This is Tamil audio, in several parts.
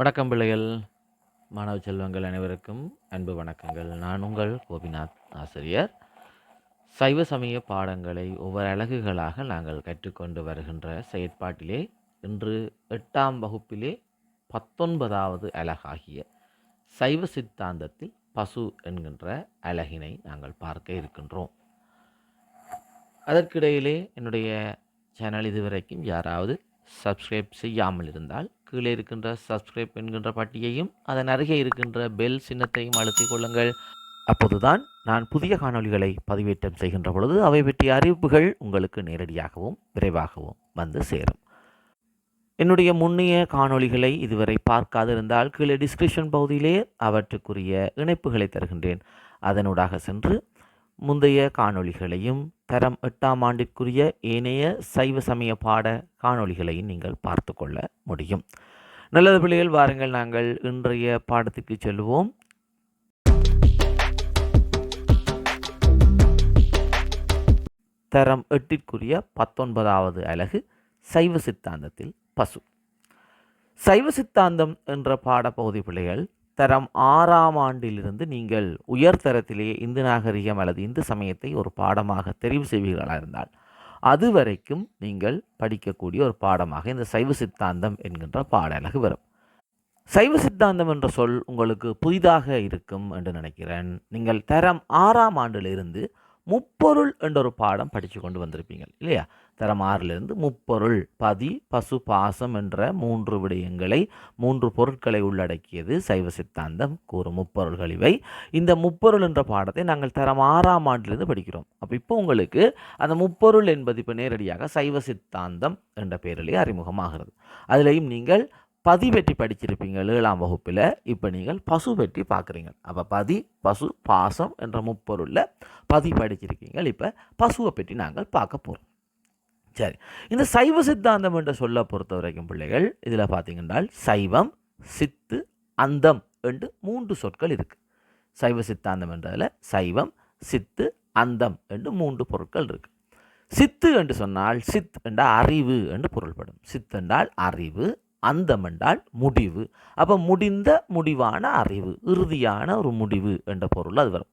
வணக்கம் பிள்ளைகள். மாணவ செல்வங்கள் அனைவருக்கும் அன்பு வணக்கங்கள். நான் உங்கள் கோபிநாத் ஆசிரியர். சைவ சமய பாடங்களை ஒவ்வொரு அலகுகளாக நாங்கள் கற்றுக்கொண்டு வருகின்ற செயற்பாட்டிலே இன்று எட்டாம் வகுப்பிலே பத்தொன்பதாவது அலகாகிய சைவ சித்தாந்தத்தில் பசு என்கின்ற அலகினை நாங்கள் பார்க்க இருக்கின்றோம். அதற்கிடையிலே என்னுடைய சேனல் இதுவரைக்கும் யாராவது சப்ஸ்கிரைப் செய்யாமல் இருந்தால் கீழே இருக்கின்ற சப்ஸ்கிரைப் என்கின்ற பட்டியையும் அதன் அருகே இருக்கின்ற பெல் சின்னத்தையும் அழுத்திக் கொள்ளுங்கள். அப்போதுதான் நான் புதிய காணொளிகளை பதிவேற்றம் செய்கின்ற பொழுது அவை பற்றிய அறிவிப்புகள் உங்களுக்கு நேரடியாகவும் விரைவாகவும் வந்து சேரும். என்னுடைய முன்னைய காணொளிகளை இதுவரை பார்க்காதிருந்தால் கீழே டிஸ்கிரிப்ஷன் பகுதியிலே அவற்றுக்குரிய இணைப்புகளை தருகின்றேன். அதனூடாக சென்று முந்தைய காணொளிகளையும் தரம் எட்டாம் ஆண்டிற்குரிய ஏனைய சைவ சமய பாட காணொளிகளையும் நீங்கள் பார்த்து கொள்ள முடியும். நல்லது பிள்ளைகள் வாருங்கள் நாங்கள் இன்றைய பாடத்துக்கு செல்வோம். தரம் எட்டிற்குரிய பத்தொன்பதாவது அலகு சைவ சித்தாந்தத்தில் பசு. சைவ சித்தாந்தம் என்ற பாடப்பகுதி பிள்ளைகள் தரம் ஆறாம் ஆண்டிலிருந்து நீங்கள் உயர்தரத்திலேயே இந்து நாகரிகம் அல்லது இந்து சமயத்தை ஒரு பாடமாக தெரிவு செய்வீர்களாக இருந்தால் அதுவரைக்கும் நீங்கள் படிக்கக்கூடிய ஒரு பாடமாக இந்த சைவ சித்தாந்தம் என்கின்ற பாடலகு வரும். சைவ சித்தாந்தம் என்ற சொல் உங்களுக்கு புதிதாக இருக்கும் என்று நினைக்கிறேன். நீங்கள் தரம் ஆறாம் ஆண்டிலிருந்து முப்பொருள் என்ற ஒரு பாடம் படித்து கொண்டு வந்திருப்பீங்க இல்லையா? தரம் ஆறிலிருந்து முப்பொருள் பதி பசு பாசம் என்ற மூன்று விடயங்களை மூன்று பொருட்களை உள்ளடக்கியது சைவ சித்தாந்தம் கூறும் முப்பொருள்கள் இவை. இந்த முப்பொருள் என்ற பாடத்தை நாங்கள் தரம் ஆறாம் ஆண்டிலிருந்து படிக்கிறோம். அப்போ இப்போ உங்களுக்கு அந்த முப்பொருள் என்பது இப்போ நேரடியாக சைவ சித்தாந்தம் என்ற பெயரிலே அறிமுகமாகிறது. அதிலையும் நீங்கள் பதி பற்றி படிச்சிருப்பீங்க ஏழாம் வகுப்பில். இப்போ நீங்கள் பசு பெட்டி பார்க்குறீங்க. அப்போ பதி பசு பாசம் என்ற முப்பொருளில் பதி படிச்சிருக்கீங்க. இப்போ பசுவை பற்றி நாங்கள் பார்க்க போகிறோம் சரி. இந்த சைவ சித்தாந்தம் என்ற சொல்ல பொறுத்த வரைக்கும் பிள்ளைகள் இதில் பார்த்தீங்கன்னா சைவம் சித்து அந்தம் என்று மூன்று சொற்கள் இருக்குது சைவ சித்தாந்தம் என்றதில் சைவம் சித்து அந்தம் என்று மூன்று பொருட்கள் இருக்குது சித்து என்று சொன்னால் சித் என்றால் அறிவு என்று பொருள்படும். சித் என்றால் அறிவு அந்தம் என்றால் முடிவு. அப்போ முடிந்த முடிவான அறிவு இறுதியான ஒரு முடிவு என்ற பொருள் அது வரும்.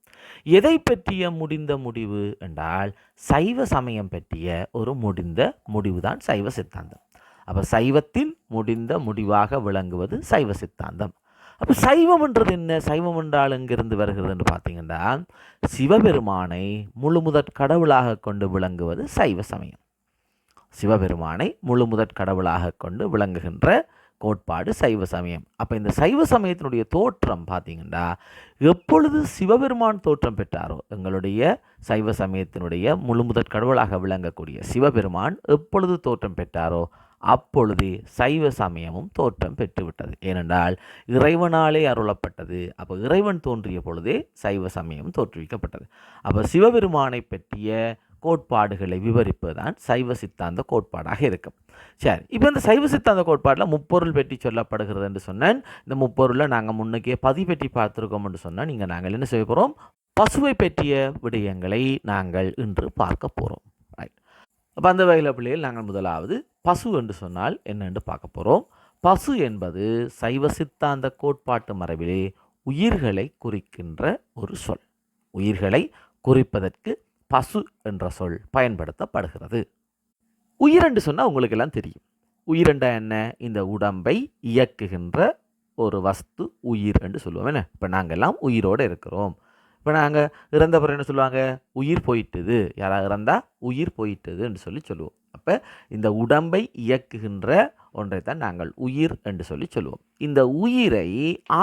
எதை பற்றிய முடிந்த முடிவு என்றால் சைவ சமயம் பற்றிய ஒரு முடிந்த முடிவு தான் சைவ சித்தாந்தம். அப்போ சைவத்தின் முடிந்த முடிவாக விளங்குவது சைவ சித்தாந்தம். அப்போ சைவம் என்றது என்ன? சைவம் என்றால் எங்கிருந்து வருகிறதுன்னு பார்த்தீங்கன்னா சிவபெருமானை முழுமுதற் கடவுளாக கொண்டு விளங்குவது சைவ சமயம். சிவபெருமானை முழுமுதற் கடவுளாக கொண்டு விளங்குகின்ற கோட்பாடு சைவ சமயம். அப்போ இந்த சைவ சமயத்தினுடைய தோற்றம் பார்த்தீங்கன்னா எப்பொழுது சிவபெருமான் தோற்றம் பெற்றாரோ எங்களுடைய சைவ சமயத்தினுடைய முழுமுதற் கடவுளாக விளங்கக்கூடிய சிவபெருமான் எப்பொழுது தோற்றம் பெற்றாரோ அப்பொழுதே சைவ சமயமும் தோற்றம் பெற்றுவிட்டது ஏனென்றால் இறைவனாலே அருளப்பட்டது. அப்போ இறைவன் தோன்றிய பொழுதே சைவ சமயம் தோற்றுவிக்கப்பட்டது. அப்போ சிவபெருமானை பற்றிய கோட்பாடுகளை விவரிப்பதுதான் சைவ சித்தாந்த கோட்பாடாக இருக்கும். சரி இப்போ இந்த சைவ சித்தாந்த கோட்பாட்டில் முப்பொருள் பெட்டி சொல்லப்படுகிறது என்று சொன்னேன். இந்த முப்பொருளில் நாங்கள் முன்னுக்கே பதி பற்றி பார்த்துருக்கோம் என்று சொன்னால் நீங்கள் நாங்கள் என்ன செய்ய போகிறோம் பசுவை பற்றிய விடயங்களை நாங்கள் இன்று பார்க்க போகிறோம் ரைட் அப்போ அந்த வகையில் பிள்ளைகள் நாங்கள் முதலாவது பசு என்று சொன்னால் என்னென்று பார்க்க போகிறோம் பசு என்பது சைவ சித்தாந்த கோட்பாட்டு மரபிலே உயிர்களை குறிக்கின்ற ஒரு சொல். உயிர்களை குறிப்பதற்கு பசு என்ற சொல் பயன்படுத்தப்படுகிறது. உயிரென்று சொன்னால் உங்களுக்கு எல்லாம் தெரியும். உயிரெண்டா என்ன? இந்த உடம்பை இயக்குகின்ற ஒரு வஸ்து உயிர் என்று சொல்லுவோம். என்ன? இப்போ நாங்கள் எல்லாம் உயிரோடு இருக்கிறோம். இப்போ நாங்கள் இறந்த பிறகு என்ன சொல்லுவாங்க? உயிர் போயிட்டுது. யாராக இறந்தால் உயிர் போயிட்டுதுன்னு சொல்லி சொல்லுவோம். அப்போ இந்த உடம்பை இயக்குகின்ற ஒன்றை தான் நாங்கள் உயிர் என்று சொல்லி சொல்லுவோம். இந்த உயிரை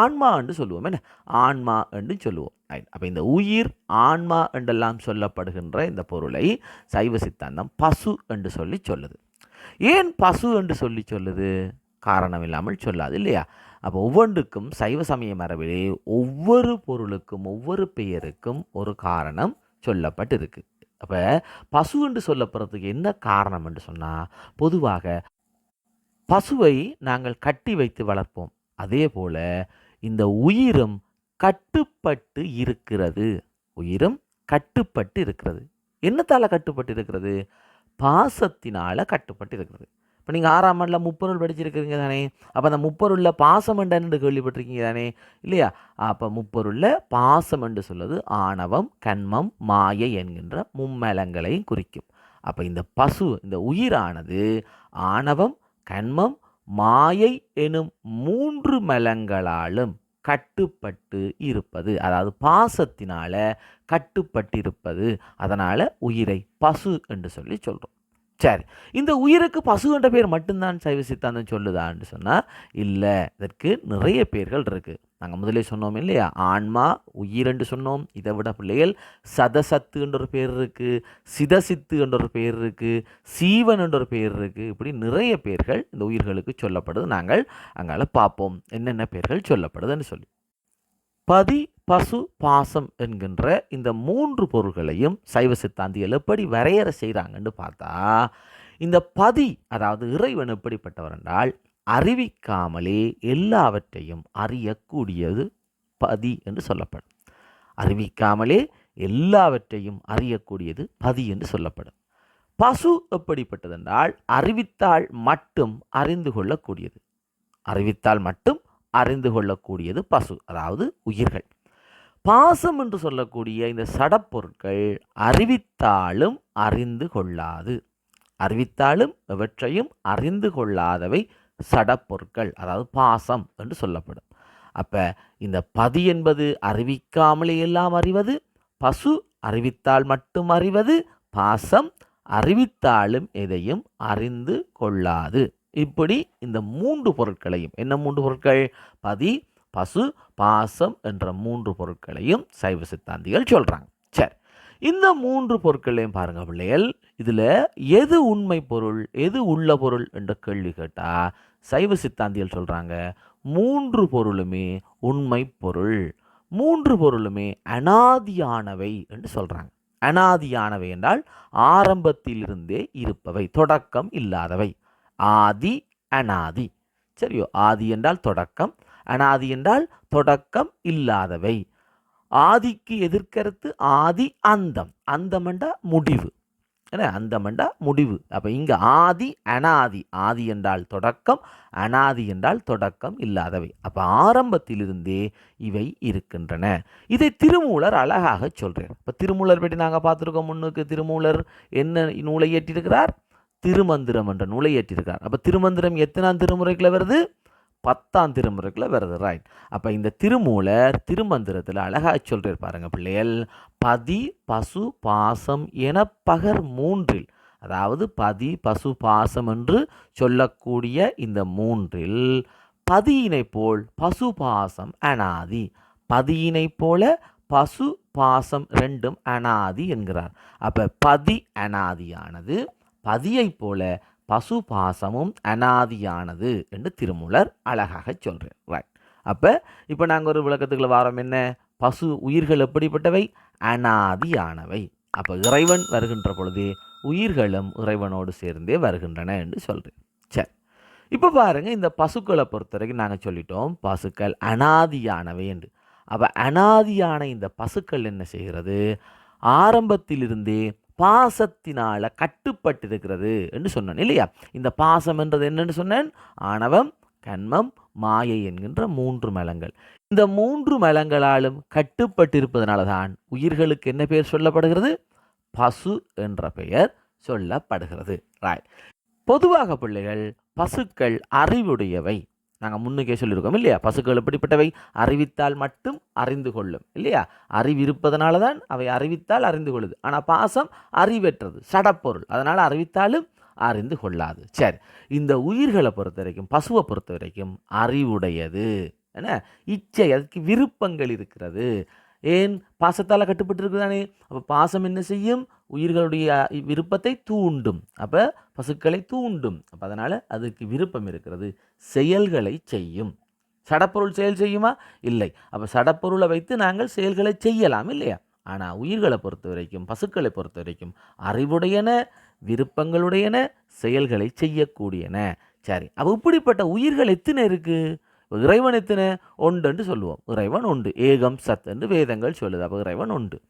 ஆன்மா என்று சொல்லுவோம். என்ன? ஆன்மா என்று சொல்லுவோம். அப்போ இந்த உயிர் ஆன்மா என்றெல்லாம் சொல்லப்படுகின்ற இந்த பொருளை சைவ சித்தாந்தம் பசு என்று சொல்லி சொல்லுது. ஏன் பசு என்று சொல்லி சொல்லுது? காரணம் இல்லாமல் சொல்லாது இல்லையா? அப்போ ஒவ்வொன்றுக்கும் சைவ சமய மரபிலே ஒவ்வொரு பொருளுக்கும் ஒவ்வொரு பெயருக்கும் ஒரு காரணம் சொல்லப்பட்டிருக்கு. அப்போ பசு என்று சொல்லப்படுறதுக்கு என்ன காரணம் என்று சொன்னால் பொதுவாக பசுவை நாங்கள் கட்டி வைத்து வளர்ப்போம். அதே போல் இந்த உயிரும் கட்டுப்பட்டு இருக்கிறது. உயிரும் கட்டுப்பட்டு இருக்கிறது. என்னத்தால் கட்டுப்பட்டு இருக்கிறது? பாசத்தினால் கட்டுப்பட்டு இருக்கிறது. இப்போ நீங்கள் ஆறாம் ஆண்டில் முப்பொருள் படிச்சிருக்கிறீங்க தானே? அப்போ அந்த முப்பொருளில் பாசம் என்று கேள்விப்பட்டிருக்கீங்க தானே? இல்லையா? அப்போ முப்பொருளில் பாசம் என்று சொல்வது ஆணவம் கண்மம் மாயை என்கின்ற மும்மலங்களையும் குறிக்கும். அப்போ இந்த பசு இந்த உயிரானது ஆணவம் கண்மம் மாயை எனும் மூன்று மலங்களாலும் கட்டுப்பட்டு இருப்பது. அதாவது பாசத்தினால கட்டுப்பட்டிருப்பது. அதனால் உயிரை பசு என்று சொல்லி சொல்கிறோம் சரி இந்த உயிருக்கு பசு என்ற பேர் மட்டும்தான் சைவ சித்தாந்தம் சொல்லுதான்னு சொன்னால் இல்லை இதற்கு நிறைய பேர்கள் இருக்குது நாங்கள் முதலே சொன்னோம் இல்லையா? ஆன்மா உயிர் என்று சொன்னோம். இதை விட பிள்ளைகள் சதசத்து என்ற ஒரு பேர் இருக்குது சிதசித்து என்ற ஒரு பேர் இருக்குது சீவன் என்ற ஒரு பேர் இருக்குது இப்படி நிறைய பேர்கள் இந்த உயிர்களுக்கு சொல்லப்படுது. நாங்கள் அங்கால பார்ப்போம். என்னென்ன பேர்கள் சொல்லப்படுதுன்னு சொல்லி. பதி பசு பாசம் என்கின்ற இந்த மூன்று பொருள்களையும் சைவ சித்தாந்திகள் எப்படி வரையறை செய்கிறாங்கன்னு பார்த்தா இந்த பதி அதாவது இறைவன் எப்படிப்பட்டவர் என்றால் அறிவிக்காமலே எல்லாவற்றையும் அறியக்கூடியது பதி என்று சொல்லப்படும். அறிவிக்காமலே எல்லாவற்றையும் அறியக்கூடியது பதி என்று சொல்லப்படும். பசு எப்படிப்பட்டதென்றால் அறிவித்தால் மட்டும் அறிந்து கொள்ளக்கூடியது. அறிவித்தால் மட்டும் அறிந்து கொள்ளக்கூடியது பசு அதாவது உயிர்கள். பாசம் என்று சொல்லக்கூடிய இந்த சடப்பொருட்கள் அறிவித்தாலும் அறிந்து கொள்ளாது. அறிவித்தாலும் எவற்றையும் அறிந்து கொள்ளாதவை சடப்பொருட்கள் அதாவது பாசம் என்று சொல்லப்படும். அப்போ இந்த பதி என்பது அறிவிக்காமலே எல்லாம் அறிவது பசு அறிவித்தால் மட்டும் அறிவது பாசம் அறிவித்தாலும் எதையும் அறிந்து கொள்ளாது. இப்படி இந்த மூன்று பொருட்களையும் என்ன மூன்று பொருட்கள்? பதி பசு பாசம் என்ற மூன்று பொருட்களையும் சைவ சித்தாந்திகள் சொல்கிறாங்க சரி இந்த மூன்று பொருட்களையும் பாருங்க பிள்ளைகள். இதில் எது உண்மை பொருள் எது உள்ள பொருள் என்ற கேள்வி கேட்டால் சைவ சித்தாந்திகள் சொல்கிறாங்க மூன்று பொருளுமே உண்மை பொருள் மூன்று பொருளுமே அனாதியானவை என்று சொல்கிறாங்க அனாதியானவை என்றால் ஆரம்பத்திலிருந்தே இருப்பவை தொடக்கம் இல்லாதவை. ஆதி அனாதி. சரியோ ஆதி என்றால் தொடக்கம் அனாதி என்றால் தொடக்கம் இல்லாதவை. ஆதிக்கு எதிர்க்கருத்து ஆதி அந்தம். அந்தமண்டா முடிவு. என்ன? அந்தமண்டா முடிவு. அப்போ இங்கே ஆதி அனாதி. ஆதி என்றால் தொடக்கம் அனாதி என்றால் தொடக்கம் இல்லாதவை. அப்போ ஆரம்பத்திலிருந்தே இவை இருக்கின்றன. இதை திருமூலர் அழகாக சொல்கிறார் இப்போ திருமூலர் பற்றி நாங்கள் பார்த்துருக்கோம் முன்னுக்கு. திருமூலர் என்ன நூலை இயற்றியிருக்கிறார் திருமந்திரம் என்ற நூலை ஏற்றிருக்கார் அப்போ திருமந்திரம் எத்தனாம் திருமுறைக்குள்ள வருது? பத்தாம் திருமுறைக்குள்ள வருது ரைட் அப்போ இந்த திருமூலர் திருமந்திரத்தில் அழகாக சொல்கிறார் பாருங்க பிள்ளைகள் பதி பசு பாசம் என பகர் மூன்றில் அதாவது பதி பசு பாசம் என்று சொல்லக்கூடிய இந்த மூன்றில் பதியினை போல் பசு பாசம் அனாதி. பதியினை போல பசு பாசம் ரெண்டும் அனாதி என்கிறார். அப்போ பதி அனாதியானது பதியைப் போல பசு பாசமும் அனாதியானது என்று திருமூலர் அழகாக சொல்கிறார் ரைட் அப்போ இப்போ நாங்கள் ஒரு விளக்கத்துக்குள்ள வாரம் என்ன? பசு உயிர்கள் எப்படிப்பட்டவை? அனாதியானவை. அப்போ இறைவன் வருகின்ற பொழுது உயிர்களும் இறைவனோடு சேர்ந்தே வருகின்றன என்று சொல்கிறேன் சரி. இப்போ பாருங்கள் இந்த பசுக்களை பொறுத்த வரைக்கும் நாங்கள் சொல்லிட்டோம் பசுக்கள் அனாதியானவை என்று. அப்போ அனாதியான இந்த பசுக்கள் என்ன செய்கிறது? ஆரம்பத்திலிருந்தே பாசத்தினால் கட்டுப்பட்டிருக்கிறது என்று சொன்னேன் இல்லையா? இந்த பாசம் என்றது என்னென்னு சொன்னேன்? ஆணவம் கண்மம் மாயை என்கின்ற மூன்று மலங்கள். இந்த மூன்று மலங்களாலும் கட்டுப்பட்டிருப்பதனால தான் உயிர்களுக்கு என்ன பெயர் சொல்லப்படுகிறது? பசு என்ற பெயர் சொல்லப்படுகிறது. ராய் பொதுவாக பிள்ளைகள் பசுக்கள் அறிவுடையவை. நாங்கள் முன்னுக்கே சொல்லியிருக்கோம் இல்லையா? பசுக்கள் எப்படிப்பட்டவை அறிவித்தால் மட்டும் அறிந்து கொள்ளும் இல்லையா? அறிவு இருப்பதனால தான் அவை அறிவித்தால் அறிந்து கொள்ளுது. ஆனால் பாசம் அறிவற்றது சடப்பொருள். அதனால் அறிவித்தாலும் அறிந்து கொள்ளாது. சரி இந்த உயிர்களை பொறுத்த வரைக்கும் பசுவை பொறுத்த வரைக்கும் அறிவுடையது. என்ன? இச்சை அதுக்கு விருப்பங்கள் இருக்கிறது. ஏன் பாசத்தால் கட்டுப்பட்டு இருக்குதானே அப்போ பாசம் என்ன செய்யும்? உயிர்களுடைய விருப்பத்தை தூண்டும். அப்போ பசுக்களை தூண்டும். அப்போ அதனால் அதுக்கு விருப்பம் இருக்கிறது. செயல்களை செய்யும். சடப்பொருள் செயல் செய்யுமா? இல்லை. அப்போ சடப்பொருளை வைத்து நாங்கள் செயல்களை செய்யலாம் இல்லையா? ஆனால் உயிர்களை பொறுத்த வரைக்கும் பசுக்களை பொறுத்த வரைக்கும் அறிவுடையன விருப்பங்களுடையன செயல்களை செய்யக்கூடியன. சரி. அப்போ இப்படிப்பட்ட உயிர்கள் எத்தனை இருக்குது இறைவன் எத்தனை? ஒன்று சொல்லுவோம். இறைவன் உண்டு. ஏகம் சத் என்று வேதங்கள் சொல்லுது. அப்போ இறைவன் உண்டு.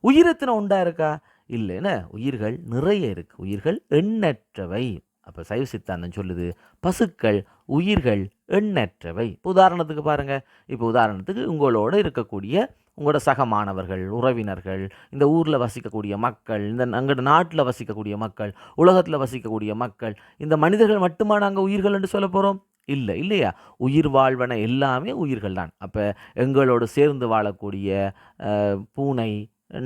உயிர் எத்தனை உண்டா இருக்கா? இல்லைன்னா உயிர்கள் நிறைய இருக்கு. உயிர்கள் எண்ணற்றவை. அப்போ சைவ சித்தாந்தம் சொல்லுது பசுக்கள் உயிர்கள் எண்ணற்றவை. இப்போ உதாரணத்துக்கு பாருங்க. இப்போ உதாரணத்துக்கு உங்களோட இருக்கக்கூடிய உங்களோட சக மாணவர்கள் உறவினர்கள் இந்த ஊரில் வசிக்கக்கூடிய மக்கள் இந்த அங்கட நாட்டில் வசிக்கக்கூடிய மக்கள் உலகத்தில் வசிக்கக்கூடிய மக்கள் இந்த மனிதர்கள் மட்டுமா நாங்கள் உயிர்கள் என்று சொல்ல போகிறோம் இல்லை இல்லையா? உயிர் வாழ்வன எல்லாமே உயிர்கள் தான் அப்போ எங்களோடு சேர்ந்து வாழக்கூடிய பூனை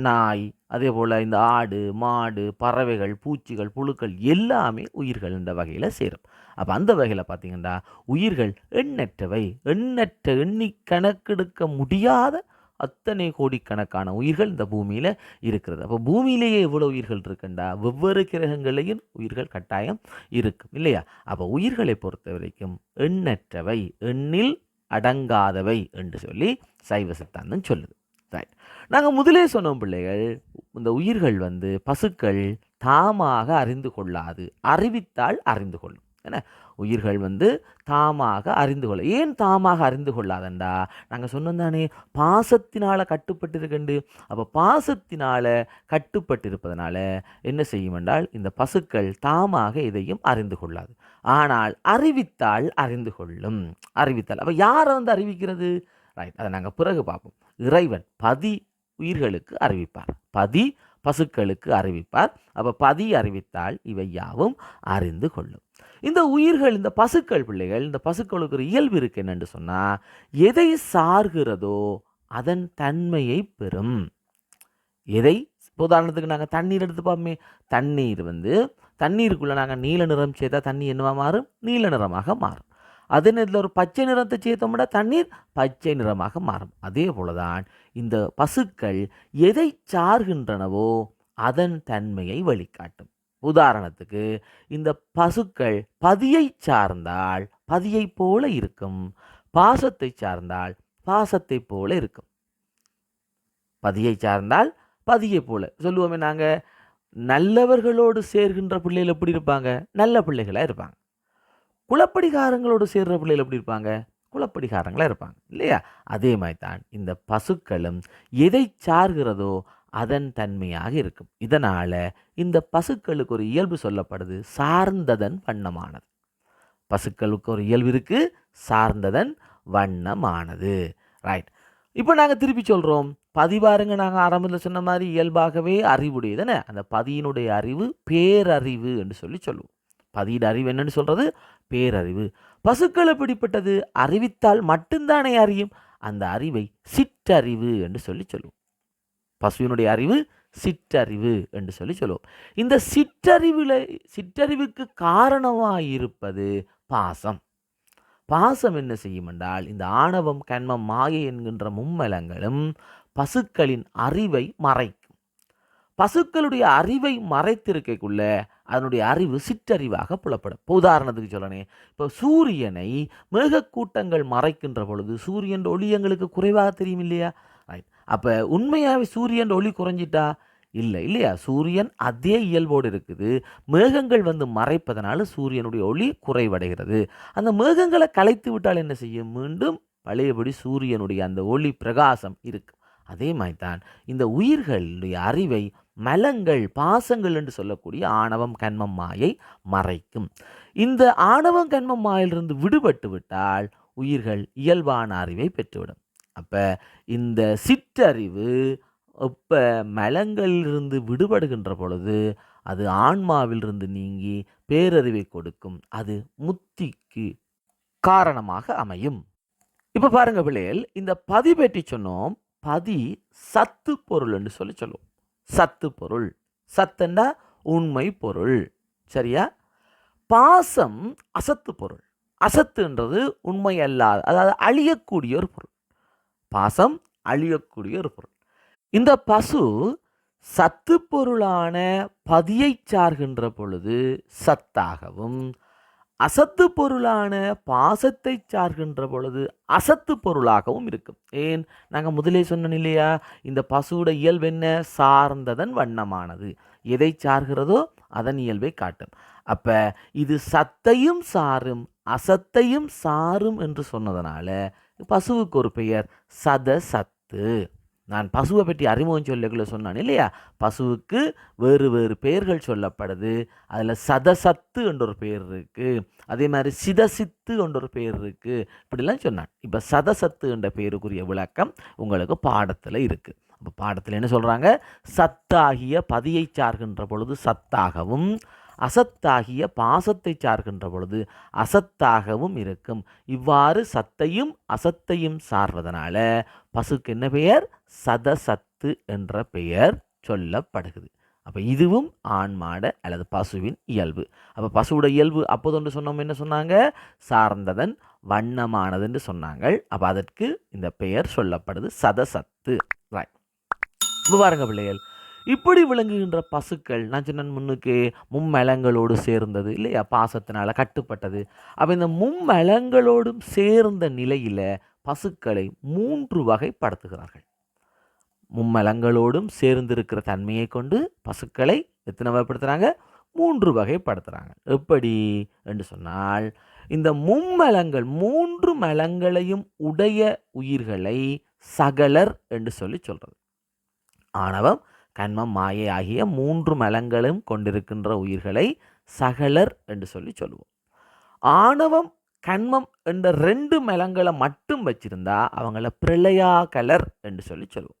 நாய் அதே போல் இந்த ஆடு மாடு பறவைகள் பூச்சிகள் புழுக்கள் எல்லாமே உயிர்கள் என்ற வகையில் சேரும். அப்போ அந்த வகையில் பார்த்தீங்கன்னா உயிர்கள் எண்ணற்றவை. எண்ணற்ற எண்ணி கணக்கெடுக்க முடியாத அத்தனை கோடிக்கணக்கான உயிர்கள் இந்த பூமியில் இருக்கிறது. அப்போ பூமியிலேயே எவ்வளோ உயிர்கள் இருக்குண்டா? வெவ்வேறு கிரகங்களையும் உயிர்கள் கட்டாயம் இருக்கும் இல்லையா? அப்போ உயிர்களை பொறுத்த வரைக்கும் எண்ணற்றவை எண்ணில் அடங்காதவை என்று சொல்லி சைவ சித்தாந்தம் சொல்லுது. ரைட் நாங்கள் முதலே சொன்னோம் பிள்ளைகள் இந்த உயிர்கள் வந்து பசுக்கள் தாமாக அறிந்து கொள்ளாது அறிவித்தால் அறிந்து கொள்ளும். என்ன? உயிர்கள் வந்து தாமாக அறிந்து கொள்ள ஏன் தாமாக அறிந்து கொள்ளாதண்டா? நாங்கள் சொன்னோம் தானே பாசத்தினால் கட்டுப்பட்டிருக்கண்டு. அப்போ பாசத்தினால் கட்டுப்பட்டிருப்பதனால என்ன செய்யும் என்றால் இந்த பசுக்கள் தாமாக இதையும் அறிந்து கொள்ளாது. ஆனால் அறிவித்தால் அறிந்து கொள்ளும். அறிவித்தால். அப்போ யாரை வந்து அறிவிக்கிறது? ரைட் அதை நாங்கள் பிறகு பார்ப்போம். இறைவன் பதி உயிர்களுக்கு அறிவிப்பார். பதி பசுக்களுக்கு அறிவிப்பார். அப்போ பதி அறிவித்தால் இவை யாவும் அறிந்து கொள்ளும். இந்த உயிர்கள் இந்த பசுக்கள் பிள்ளைகள் இந்த பசுக்களுக்கு ஒரு இயல்பு இருக்கு என்னென்று சொன்னால் எதை சார்கிறதோ அதன் தன்மையை பெறும். எதை? உதாரணத்துக்கு நாங்கள் தண்ணீர் எடுத்து தண்ணீர் வந்து தண்ணீருக்குள்ளே நாங்கள் நீல நிறம் சேர்த்தா தண்ணி என்னவா மாறும்? நீல நிறமாக மாறும். அதே நேரத்தில் ஒரு பச்சை நிறத்தை சேர்த்தோம்னா தண்ணீர் பச்சை நிறமாக மாறும். அதே போலதான் இந்த பசுக்கள் எதை சார்கின்றனவோ அதன் தன்மையை வழிகாட்டும். உதாரணத்துக்கு இந்த பசுக்கள் பதியை சார்ந்தால் பதியை போல இருக்கும். பாசத்தை சார்ந்தால் பாசத்தை போல இருக்கும். பதியை சார்ந்தால் பதியை போல. சொல்லுவோமே நாங்கள் நல்லவர்களோடு சேர்கின்ற பிள்ளைகள் எப்படி இருப்பாங்க? நல்ல பிள்ளைகளாக இருப்பாங்க. குளப்படிகாரங்களோடு சேர்கிற பிள்ளைகள் எப்படி இருப்பாங்க? குளப்படிகாரங்களாக இருப்பாங்க. இல்லையா? அதே மாதிரி தான் இந்த பசுக்களும் எதை சார்கிறதோ அதன் தன்மையாக இருக்கும். இதனால் இந்த பசுக்களுக்கு ஒரு இயல்பு சொல்லப்படுது சார்ந்ததன் வண்ணமானது. பசுக்களுக்கு ஒரு இயல்பு இருக்குது சார்ந்ததன் வண்ணமானது. ரைட் இப்போ நாங்கள் திருப்பி சொல்கிறோம் பதிவாருங்க நாங்கள் ஆரம்பத்தில் சொன்ன மாதிரி இயல்பாகவே அறிவுடையதானே அந்த பதியினுடைய அறிவு பேரறிவு என்று சொல்லி சொல்லுவோம். பதியின் அறிவு என்னன்னு சொல்கிறது பேரறிவு. பசுக்கள் எப்படிப்பட்டது அறிவித்தால் மட்டும்தானே அறியும். அந்த அறிவை சிற்றறிவு என்று சொல்லி சொல்லுவோம். பசுவினுடைய அறிவு சிற்றறிவு என்று சொல்லி சொல்லுவோம். இந்த சிற்றறிவில் சிற்றறிவுக்கு காரணமாக இருப்பது பாசம். பாசம் என்ன செய்யும் என்றால் இந்த ஆணவம் கண்மம் மாயை என்கின்ற மும்மலங்களும் பசுக்களின் அறிவை மறைக்கும். பசுக்களுடைய அறிவை மறைத்திருக்கக்குள்ள அதனுடைய அறிவு சிற்றறிவாக புலப்படும். இப்போ உதாரணத்துக்கு சொல்லணே இப்போ சூரியனை மேகக்கூட்டங்கள் மறைக்கின்ற பொழுது சூரியன் ஒளி எங்களுக்கு குறைவாக தெரியும் இல்லையா? அப்போ உண்மையாகவே சூரியன் ஒளி குறைஞ்சிட்டா? இல்லை இல்லையா? சூரியன் அதே இயல்போடு இருக்குது. மேகங்கள் வந்து மறைப்பதனால சூரியனுடைய ஒளி குறைவடைகிறது. அந்த மேகங்களை கலைத்து விட்டால் என்ன செய்யும்? மீண்டும் பழையபடி சூரியனுடைய அந்த ஒளி பிரகாசம் இருக்கு அதே மாதிரி தான் இந்த உயிர்களுடைய அறிவை மலங்கள் பாசங்கள் என்று சொல்லக்கூடிய ஆணவம் கண்மம் மாயை மறைக்கும். இந்த ஆணவம் கண்மம் மாயிலிருந்து விடுபட்டு விட்டால் உயிர்கள் இயல்பான அறிவை பெற்றுவிடும். அப்போ இந்த சிற்றறிவு இப்போ மலங்களிலிருந்து விடுபடுகின்ற பொழுது அது ஆன்மாவிலிருந்து நீங்கி பேரறிவை கொடுக்கும். அது முத்திக்கு காரணமாக அமையும். இப்போ பாருங்க பிள்ளைகள் இந்த பதி பற்றி சொன்னோம். பதி சத்து பொருள் என்று சொல்லி சொல்லுவோம். சத்து பொருள். சத்துண்டா உண்மை பொருள். சரியா? பாசம் அசத்து பொருள். அசத்துன்றது உண்மை அல்லாத அதாவது அழியக்கூடிய ஒரு பொருள். பாசம் அழியக்கூடிய ஒரு பொருள். இந்த பசு சத்து பொருளான பதியை சார்கின்ற பொழுது சத்தாகவும் அசத்து பொருளான பாசத்தை சார்கின்ற பொழுது அசத்து பொருளாகவும் இருக்கும். ஏன்? நாங்கள் முதலே சொன்னோம் இல்லையா? இந்த பசுவோட இயல்பு என்ன? சார்ந்ததன் வண்ணமானது. எதை சார்கிறதோ அதன் இயல்பை காட்டும். அப்போ இது சத்தையும் சாரும் அசத்தையும் சாரும் என்று சொன்னதனால பசுவுக்கு ஒரு பெயர். சத சத்து. நான் பசுவை பற்றி அறிமுகம் சொல்லக்குள்ள சொன்னான் இல்லையா? பசுவுக்கு வேறு வேறு பெயர்கள் சொல்லப்படுது. அதில் சதசத்து என்ற ஒரு பெயர் இருக்குது அதே மாதிரி சிதசித்து என்ற ஒரு பெயர் இருக்குது இப்படிலாம் சொன்னான். இப்போ சதசத்து என்ற பெயருக்குரிய விளக்கம் உங்களுக்கு பாடத்தில் இருக்குது அப்போ பாடத்தில் என்ன சொல்கிறாங்க சத்தாகிய பதியை சார்கின்ற பொழுது சத்தாகவும் அசத்தாகிய பாசத்தை சார்கின்ற பொழுது அசத்தாகவும் இருக்கும். இவ்வாறு சத்தையும் அசத்தையும் சார்வதனால பசுக்கு என்ன பெயர்? சதசத்து என்ற பெயர் சொல்லப்படுகிறது. அப்போ இதுவும் ஆண்மாட அல்லது பசுவின் இயல்பு. அப்போ பசுவோட இயல்பு அப்போதொன்று சொன்னோம் என்ன சொன்னாங்க? சார்ந்ததன் வண்ணமானதுன்னு சொன்னாங்க அப்போ அதற்கு இந்த பெயர் சொல்லப்படுது சதசத்து. ரைட் இப்போ பாருங்க பிள்ளைகள் இப்படி விளங்குகின்ற பசுக்கள் நான் சொன்ன முன்னுக்கு மும்மலங்களோடு சேர்ந்தது இல்லையா? பாசத்தினால் கட்டுப்பட்டது. அப்போ இந்த மும்மலங்களோடும் சேர்ந்த நிலையில் பசுக்களை மூன்று வகைப்படுத்துகிறார்கள். மும்மலங்களோடும் சேர்ந்திருக்கிற தன்மையை கொண்டு பசுக்களை எத்தனை வகைப்படுத்துகிறாங்க மூன்று வகைப்படுத்துகிறாங்க எப்படி என்று சொன்னால் இந்த மும்மலங்கள் மூன்று மலங்களையும் உடைய உயிர்களை சகலர் என்று சொல்லி சொல்கிறது ஆணவம் கண்மம் மாயை ஆகிய மூன்று மலங்களும் கொண்டிருக்கின்ற உயிர்களை சகலர் என்று சொல்லி சொல்லுவோம். ஆணவம் கண்மம் என்ற ரெண்டு மலங்களை மட்டும் வச்சிருந்தா அவங்கள பிரளயாகலர் என்று சொல்லி சொல்லுவோம்.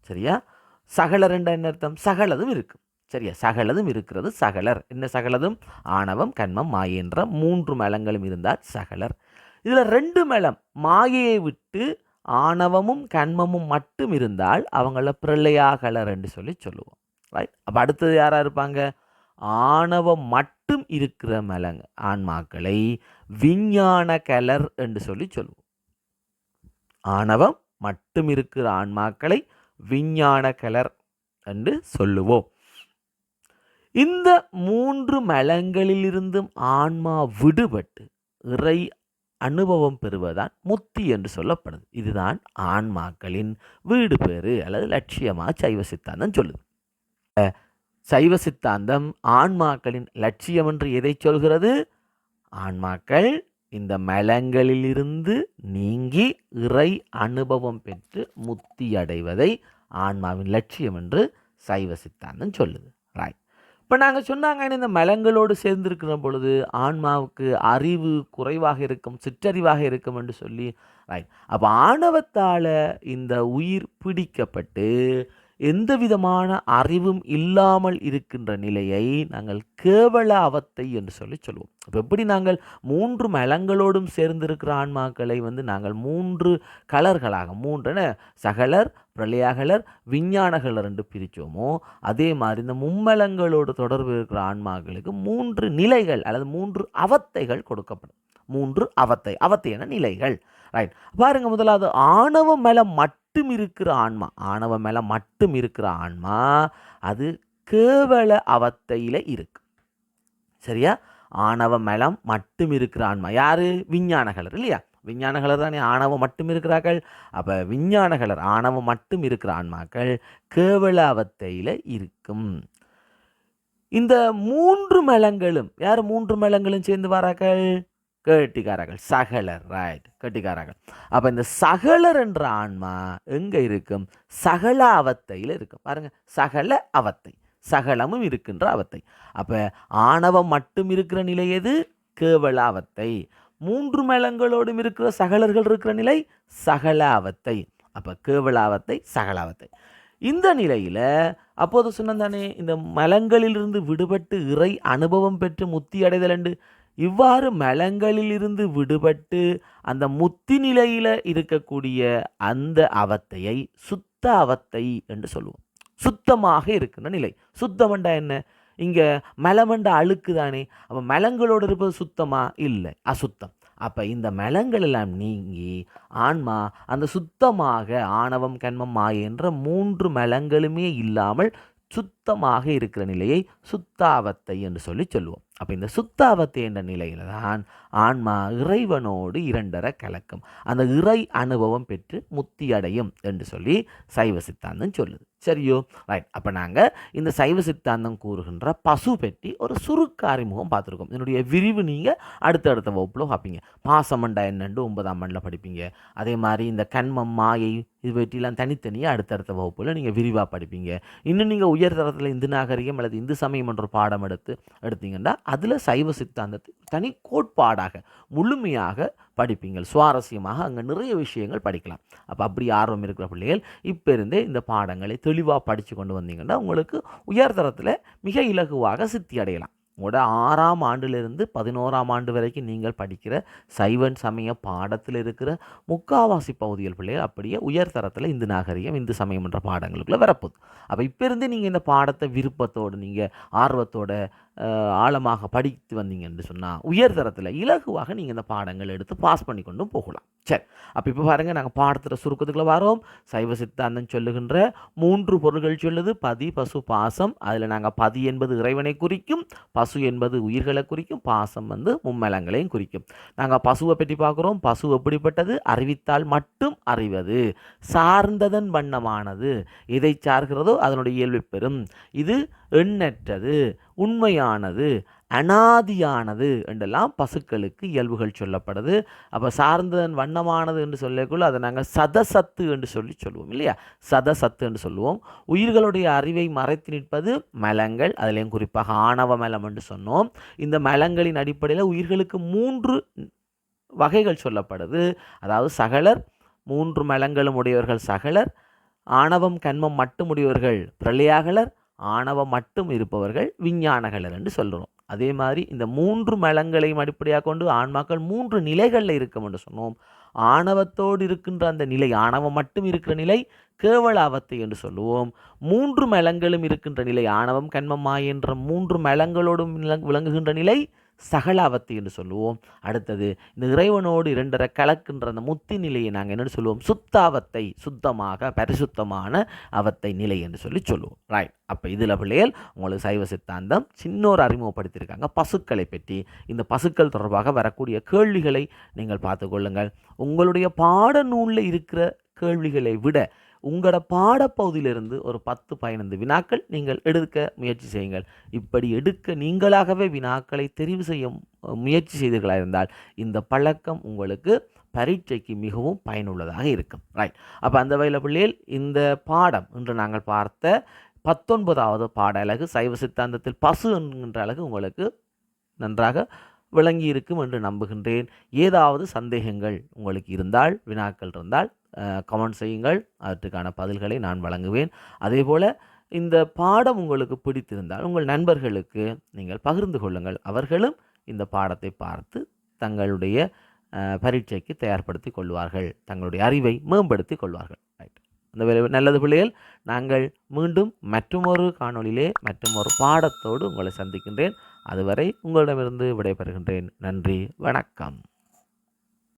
சரியா? சகலர் என்ற என்ன அர்த்தம்? சகலதும் இருக்கும். சரியா? சகலதும் இருக்கிறது சகலர். என்ன சகலதும்? ஆணவம் கண்மம் மாயை என்ற மூன்று மலங்களும் இருந்தால் சகலர். இதில் ரெண்டு மலம் மாயையை விட்டு ஆணவமும் கண்மமும் மட்டும் இருந்தால் அவங்கள பிரளயாகலர் என்று சொல்லி சொல்லுவோம். ரைட் அப்போ அடுத்தது யாராக இருப்பாங்க? ஆணவம் மட்டும் இருக்கிற மலங்க ஆன்மாக்களை விஞ்ஞான கலர் என்று சொல்லி சொல்லுவோம். ஆணவம் மட்டும் இருக்கிற ஆன்மாக்களை விஞ்ஞான கலர் என்று சொல்லுவோம். இந்த மூன்று மலங்களிலிருந்தும் ஆன்மா விடுபட்டு இறை அனுபவம் பெறுவதுதான் முத்தி என்று சொல்லப்படுது. இதுதான் ஆன்மாக்களின் வீடு பேறு அல்லது லட்சியமாக சைவ சித்தாந்தம் சொல்லுது. சைவ சித்தாந்தம் ஆன்மாக்களின் லட்சியம் என்று எதை சொல்கிறது? ஆன்மாக்கள் இந்த மலங்களிலிருந்து நீங்கி இறை அனுபவம் பெற்று முத்தி அடைவதை ஆன்மாவின் லட்சியம் என்று சைவ சித்தாந்தம் சொல்லுது. ராய் இப்போ நாங்கள் சொன்னாங்க இந்த மலங்களோடு சேர்ந்திருக்கிற பொழுது ஆன்மாவுக்கு அறிவு குறைவாக இருக்கும் சிற்றறிவாக இருக்கும் என்று சொல்லி ரைட் அப்போ ஆணவத்தால் இந்த உயிர் பிடிக்கப்பட்டு எந்த விதமான அறிவும் இல்லாமல் இருக்கின்ற நிலையை நாங்கள் கேவல அவத்தை என்று சொல்லி சொல்லுவோம். இப்போ எப்படி நாங்கள் மூன்று மலங்களோடும் சேர்ந்திருக்கிற ஆன்மாக்களை வந்து நாங்கள் மூன்று கலர்களாக மூன்றென சகலர் பிரளயாகலர் விஞ்ஞானகலர் என்று பிரித்தோமோ அதே மாதிரி இந்த மும்மலங்களோடு தொடர்பு இருக்கிற ஆன்மாக்களுக்கு மூன்று நிலைகள் அல்லது மூன்று அவத்தைகள் கொடுக்கப்படும். மூன்று அவத்தை அவத்தை என நிலைகள். ரைட் பாருங்கள் முதலாவது ஆணவ மலம் மட்டும் மட்டும் இருக்கிற ஆன்மா ஆணவ மேலே மட்டும் இருக்கிற ஆன்மா அது கேவல அவத்தையில் இருக்கு. சரியா? ஆணவ மலம் மட்டும் இருக்கிற ஆன்மா. யாரு? விஞ்ஞானகலர் இல்லையா? விஞ்ஞானகலர் தானே ஆணவம் மட்டும் இருக்கிறார்கள். அப்போ விஞ்ஞானகலர் ஆணவம் மட்டும் இருக்கிற ஆன்மாக்கள் கேவல அவத்தையில் இருக்கும். இந்த மூன்று மலங்களும் யார் மூன்று மலங்களும் சேர்ந்து வரார்கள்? கேட்டிக்காரர்கள் சகலர் ரைட் கேட்டிக்காரர்கள். அப்போ இந்த சகலர் என்ற ஆன்மா எங்கே இருக்கும்? சகல அவத்தையில் இருக்கும். பாருங்க சகல அவத்தை சகலமும் இருக்கின்ற அவத்தை. அப்போ ஆணவம் மட்டும் இருக்கிற நிலை எது? கேவல அவத்தை. மூன்று மேளங்களோடும் இருக்கிற சகலர்கள் இருக்கிற நிலை? சகல அவத்தை. அப்போ கேவலாவத்தை சகலாவத்தை இந்த நிலையில் அப்போது சொன்னதானே இந்த மலங்களிலிருந்து விடுபட்டு இறை அனுபவம் பெற்று முத்தி அடைதல் என்று. இவ்வாறு மலங்களிலிருந்து விடுபட்டு அந்த முத்தி நிலையில் இருக்கக்கூடிய அந்த அவத்தையை சுத்த அவத்தை என்று சொல்லுவோம். சுத்தமாக இருக்கின்ற நிலை. சுத்தமண்டா என்ன? இங்கே மலமண்ட அழுக்கு தானே அப்போ மலங்களோடு இருப்பது சுத்தமா? இல்லை. அசுத்தம். அப்போ இந்த மலங்கள் எல்லாம் நீங்கி ஆன்மா அந்த சுத்தமாக ஆணவம் கண்மம் மாய என்ற மூன்று மலங்களுமே இல்லாமல் சுத் சுத்தமாக இருக்கிற நிலையை சுத்தாவத்தை என்று சொல்லி சொல்லுவோம். அப்போ இந்த சுத்தாவத்தை என்ற நிலையில் தான் ஆன்மா இறைவனோடு இரண்டர கலக்கும். அந்த இறை அனுபவம் பெற்று முத்தி அடையும் என்று சொல்லி சைவ சித்தாந்தம் சொல்லுது. சரியோ? ரைட் அப்போ நாங்கள் இந்த சைவ சித்தாந்தம் கூறுகின்ற பசு பெட்டி ஒரு சுருக்க அறிமுகம் பார்த்துருக்கோம். என்னுடைய விரிவு நீங்கள் அடுத்தடுத்த வகுப்பில் பார்ப்பீங்க. பாசமண்டா என்னண்டு ஒன்பதாம் மண்டில் படிப்பீங்க. அதே மாதிரி இந்த கண்மம் மாயை இது பற்றிலாம் தனித்தனியாக அடுத்தடுத்த வகுப்பில் நீங்கள் விரிவாக படிப்பீங்க. இன்னும் நீங்கள் உயர்தரத்தில் இந்து நாகரிகம் அல்லது இந்து சமயம் என்ற பாடம் எடுத்து எடுத்தீங்கன்னா அதில் சைவ சித்தாந்தத்தை தனி கோட்பாடாக முழுமையாக படிப்பீங்கள். சுவாரஸ்யமாக அங்கே நிறைய விஷயங்கள் படிக்கலாம். அப்போ அப்படி ஆர்வம் இருக்கிற பிள்ளைகள் இப்போ இருந்தே இந்த பாடங்களை தெளிவாக படித்து கொண்டு வந்தீங்கன்னா உங்களுக்கு உயர்தரத்தில் மிக இலகுவாக சித்தி அடையலாம். உங்களோட ஆறாம் ஆண்டிலிருந்து பதினோராம் ஆண்டு வரைக்கும் நீங்கள் படிக்கிற சைவன் சமய பாடத்தில் இருக்கிற முக்காவாசி பகுதிகள் பிள்ளைகள் அப்படியே உயர்தரத்தில் இந்து நாகரிகம் இந்து சமயம் என்ற பாடங்களுக்குள்ளே வரப்போகுது. அப்போ இப்போ இருந்து நீங்கள் இந்த பாடத்தை விருப்பத்தோடு நீங்கள் ஆர்வத்தோட ஆழமாக படித்து வந்தீங்கன்னு சொன்னால் உயர்தரத்தில் இலகுவாக நீங்கள் இந்த பாடங்கள் எடுத்து பாஸ் பண்ணி கொண்டும் போகலாம். சரி அப்போ இப்போ பாருங்கள் நாங்கள் பாடத்தில் சுருக்கத்துக்குள்ள வரோம். சைவ சித்தாந்தம் சொல்லுகின்ற மூன்று பொருள்கள் சொல்லுது. பதி பசு பாசம். அதில் நாங்கள் பதி என்பது இறைவனை குறிக்கும் பசு என்பது உயிர்களை குறிக்கும் பாசம் வந்து மும்மலங்களையும் குறிக்கும். நாங்கள் பசுவை பற்றி பார்க்குறோம். பசு எப்படிப்பட்டது? அறிவித்தால் மட்டும் அறிவது. சார்ந்ததன் வண்ணமானது. எதை சார்கிறதோ அதனுடைய இயல்பை பெறும். இது எண்ணற்றது. உண்மையானது அனாதியானது என்றெல்லாம் பசுக்களுக்கு இயல்புகள் சொல்லப்படுது. அப்போ சார்ந்ததன் வண்ணமானது என்று சொல்லக்குள்ள அதை நாங்கள் சதசத்து என்று சொல்லி சொல்லுவோம் இல்லையா? சதசத்து என்று சொல்லுவோம். உயிர்களுடைய அறிவை மறைத்து நிற்பது மலங்கள் அதிலையும் குறிப்பாக ஆணவ மலம் என்று சொன்னோம். இந்த மலங்களின் அடிப்படையில் உயிர்களுக்கு மூன்று வகைகள் சொல்லப்படுது. அதாவது சகலர் மூன்று மலங்களும் உடையவர்கள் சகலர் ஆணவம் கண்மம் மட்டும் உடையவர்கள் பிரளயாகலர் ஆணவம் மட்டும் இருப்பவர்கள் விஞ்ஞானகலர் என்று சொல்கிறோம் அதே மாதிரி இந்த மூன்று மலங்களையும் அடிப்படையாக கொண்டு ஆன்மாக்கள் மூன்று நிலைகளில் இருக்கும் என்று சொன்னோம். ஆணவத்தோடு இருக்கின்ற அந்த நிலை ஆணவம் மட்டும் இருக்கிற நிலை கேவலாவத்தை என்று சொல்லுவோம். மூன்று மலங்களும் இருக்கின்ற நிலை ஆணவம் கண்மமாய் என்ற மூன்று மலங்களோடும் விளங்குகின்ற நிலை சகலாவத்தி என்று சொல்லுவோம். அடுத்தது இந்த இறைவனோடு இரண்டரை கலக்கின்ற அந்த முத்தி நிலையை நாங்கள் என்னென்னு சொல்லுவோம்? சுத்தாவத்தை சுத்தமாக பரிசுத்தமான அவத்தை நிலை என்று சொல்லி சொல்லுவோம். ரைட் அப்போ இதில் பிள்ளைகள் உங்களுக்கு சைவ சித்தாந்தம் சின்னோர் அறிமுகப்படுத்தியிருக்காங்க. பசுக்களை பற்றி. இந்த பசுக்கள் தொடர்பாக வரக்கூடிய கேள்விகளை நீங்கள் பார்த்துக்கொள்ளுங்கள் உங்களுடைய பாடநூலில் இருக்கிற கேள்விகளை விட உங்களோட பாடப்பகுதியிலிருந்து ஒரு பத்து பதினைந்து வினாக்கள் நீங்கள் எடுக்க முயற்சி செய்யுங்கள். இப்படி எடுக்க நீங்களாகவே வினாக்களை தெரிவு செய்ய முயற்சி செய்தீர்களாக இருந்தால் இந்த பழக்கம் உங்களுக்கு பரீட்சைக்கு மிகவும் பயனுள்ளதாக இருக்கும். ரைட் அப்போ அந்த வகையில் பிள்ளையில் இந்த பாடம் இன்று நாங்கள் பார்த்த பத்தொன்பதாவது பாட அழகு சைவ சித்தாந்தத்தில் பசு என்கின்ற அழகு உங்களுக்கு நன்றாக விளங்கி இருக்கும் என்று நம்புகின்றேன். ஏதாவது சந்தேகங்கள் உங்களுக்கு இருந்தால் வினாக்கள் இருந்தால் கமெண்ட் செய்யுங்கள். அதற்கான பதில்களை நான் வழங்குவேன். அதேபோல் இந்த பாடம் உங்களுக்கு பிடித்திருந்தால் உங்கள் நண்பர்களுக்கு நீங்கள் பகிர்ந்து கொள்ளுங்கள். அவர்களும் இந்த பாடத்தை பார்த்து தங்களுடைய பரீட்சைக்கு தயார்படுத்தி கொள்வார்கள். தங்களுடைய அறிவை மேம்படுத்தி கொள்வார்கள். ரைட் அந்த நல்லது பிள்ளைகள் நாங்கள் மீண்டும் மற்றொரு காணொளியிலே மற்றொரு பாடத்தோடு உங்களை சந்திக்கின்றேன். அதுவரை உங்களிடமிருந்து விடைபெறுகின்றேன். நன்றி வணக்கம்.